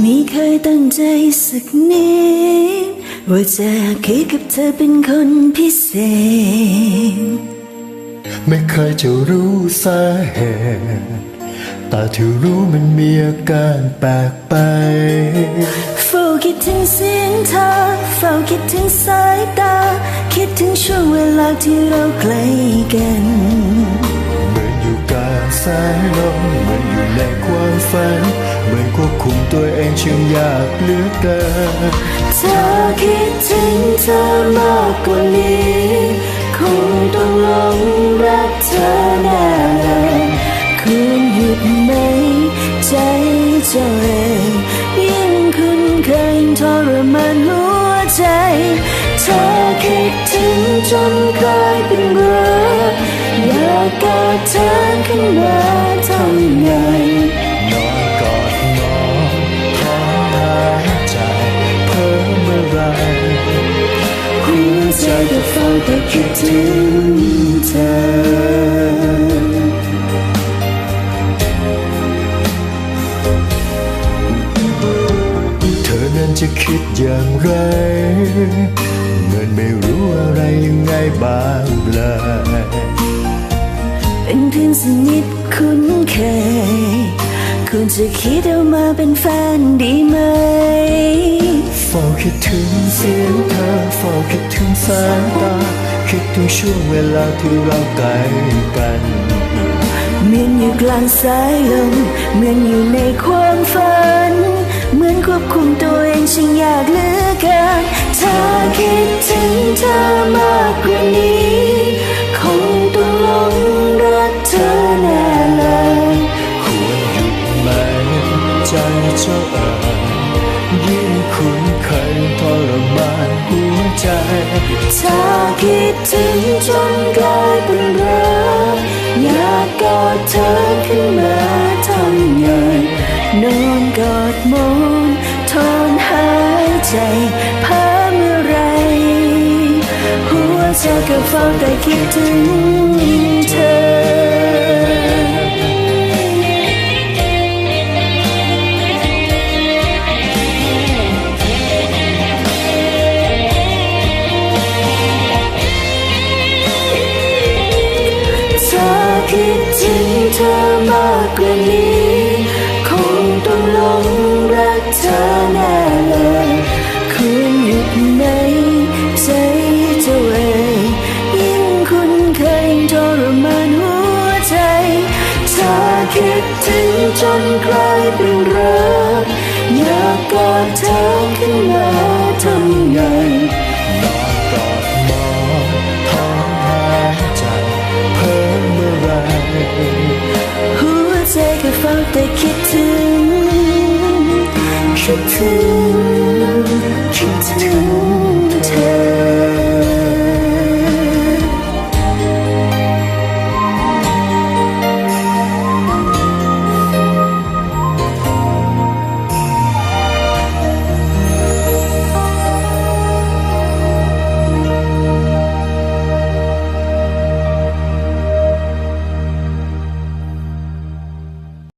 ไม่เคยตั้งใจสักนิดว่าจะคิดกับเธอเป็นคนพิเศษ ไม่เคยจะรู้สาเหตุ แต่ที่รู้มันมีอาการแปลกไป เฝ้าคิดถึงเสียงเธอ เฝ้าคิดถึงสายตา คิดถึงช่วงเวลาที่เราใกล้กันเหมือนอยู่กลางสายลมเหมือนอยู่ในความฝัน เหมือนควบคุมตัวเองช่างยากเหลือเกิน เธอคิดถึงเธอมากกว่านี้ หยุดไหมใจเจ้าเองยิ่งคุ้นเคยทรมานหัวใจ เธอคิดถึงจนกลายเป็นรักออยากกอดเธอขึ้นมาทำไงนอนกอดน้องท้องหายใจเพ้อเมื่อไรหัวใจก็เฝ้าแต่คิดถึงเธอ จะคิดอย่างไร เหมือนไม่รู้อะไรยังไงบ้างเลยเป็นเพื่อนสนิทคุ้นเคยควรจะคิดเอามาเป็นแฟนดีไหมเฝ้าคิดถึงเสียงเธอเฝ้าคิดถึงสายตา คิดถึงช่วงเวลาที่เราใกล้กันเหมือนอยู่กลางสายลมเหมือนอยู่ในความฝัน มือนควบคุมตัวเองช่างยากเหลือเกินถ้าคิดถึงเธอมากกว่านี้คงต้องลงรักเธอแน่เลยควรหยุดไหมใจเจ้าเอ๋ยยิ่งคุ้นเคยทรมานหัวใจถ้าคิดถึงจนกลายเป็นรักอยากกอดเธอขึ้นมาทำไงนอ ใจเพ้อเมื่อไร หัวใจก็เฝ้าแต่คิดถึงเธอเธอคิดถึงเธอมา ดถึงจนกลายเป็นรักอยากกอดเธอขึ้นมาทำไงนอนกอดหมอนท้องหายใจเพิ่มเมื่อไรหัวใจก็เฝ้าแต่คิดถึงคิดถึงคิดถึง